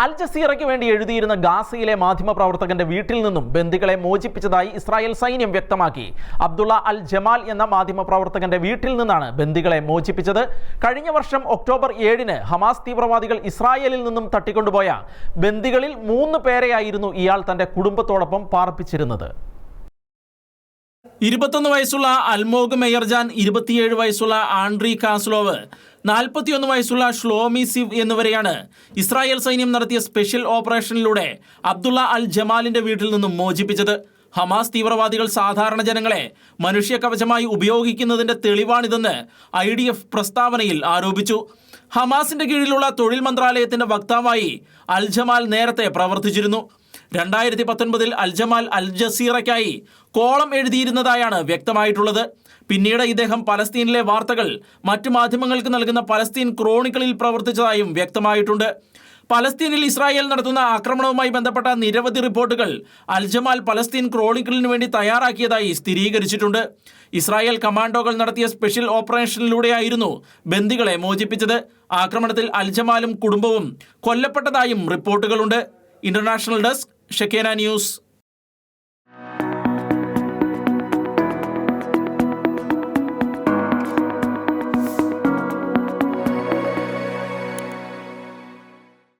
അൽ ജസീറയ്ക്ക് വേണ്ടി എഴുതിയിരുന്ന ഗാസയിലെ മാധ്യമപ്രവർത്തകന്റെ വീട്ടിൽ നിന്നും ബന്ദികളെ മോചിപ്പിച്ചതായി ഇസ്രായേൽ സൈന്യം വ്യക്തമാക്കി. അബ്ദുള്ള അൽ ജമാൽ എന്ന മാധ്യമപ്രവർത്തകന്റെ വീട്ടിൽ നിന്നാണ് ബന്ദികളെ മോചിപ്പിച്ചത്. കഴിഞ്ഞ വർഷം ഒക്ടോബർ ഏഴിന് ഹമാസ് തീവ്രവാദികൾ ഇസ്രായേലിൽ നിന്നും തട്ടിക്കൊണ്ടുപോയ ബന്ദികളിൽ മൂന്ന് പേരെയായിരുന്നു ഇയാൾ തന്റെ കുടുംബത്തോടൊപ്പം പാർപ്പിച്ചിരുന്നത്. ഇരുപത്തൊന്ന് വയസ്സുള്ള അൽമോഗ് മെയർജാൻ ഇരുപത്തിയേഴ് വയസ്സുള്ള ആൻഡ്രി കാസ്ലോവ് നാൽപ്പത്തിയൊന്ന് വയസ്സുള്ള ഷ്ലോമി സിവ് എന്നിവരെയാണ് ഇസ്രായേൽ സൈന്യം നടത്തിയ സ്പെഷ്യൽ ഓപ്പറേഷനിലൂടെ അബ്ദുള്ള അൽ ജമാലിന്റെ വീട്ടിൽ നിന്നും മോചിപ്പിച്ചത്. ഹമാസ് തീവ്രവാദികൾ സാധാരണ ജനങ്ങളെ മനുഷ്യ കവചമായി ഉപയോഗിക്കുന്നതിന്റെ തെളിവാണിതെന്ന് ഐ ഡി എഫ് പ്രസ്താവനയിൽ ആരോപിച്ചു. ഹമാസിന്റെ കീഴിലുള്ള തൊഴിൽ മന്ത്രാലയത്തിന്റെ വക്താവായി അൽ ജമാൽ നേരത്തെ പ്രവർത്തിച്ചിരുന്നു. രണ്ടായിരത്തി പത്തൊൻപതിൽ അൽജമാൽ അൽ ജസീറയ്ക്കായി കോളം എഴുതിയിരുന്നതായാണ് വ്യക്തമായിട്ടുള്ളത്. പിന്നീട് ഇദ്ദേഹം പലസ്തീനിലെ വാർത്തകൾ മറ്റു മാധ്യമങ്ങൾക്ക് നൽകുന്ന പലസ്തീൻ ക്രോണിക്കളിൽ പ്രവർത്തിച്ചതായും വ്യക്തമായിട്ടുണ്ട്. പലസ്തീനിൽ ഇസ്രായേൽ നടത്തുന്ന ആക്രമണവുമായി ബന്ധപ്പെട്ട നിരവധി റിപ്പോർട്ടുകൾ അൽജമാൽ പലസ്തീൻ ക്രോണിക്കിളിന് വേണ്ടി തയ്യാറാക്കിയതായി സ്ഥിരീകരിച്ചിട്ടുണ്ട്. ഇസ്രായേൽ കമാൻഡോകൾ നടത്തിയ സ്പെഷ്യൽ ഓപ്പറേഷനിലൂടെയായിരുന്നു ബന്ദികളെ മോചിപ്പിച്ചത്. ആക്രമണത്തിൽ അൽജമാലും കുടുംബവും കൊല്ലപ്പെട്ടതായും റിപ്പോർട്ടുകളുണ്ട്. International desk ഷെക്കേന news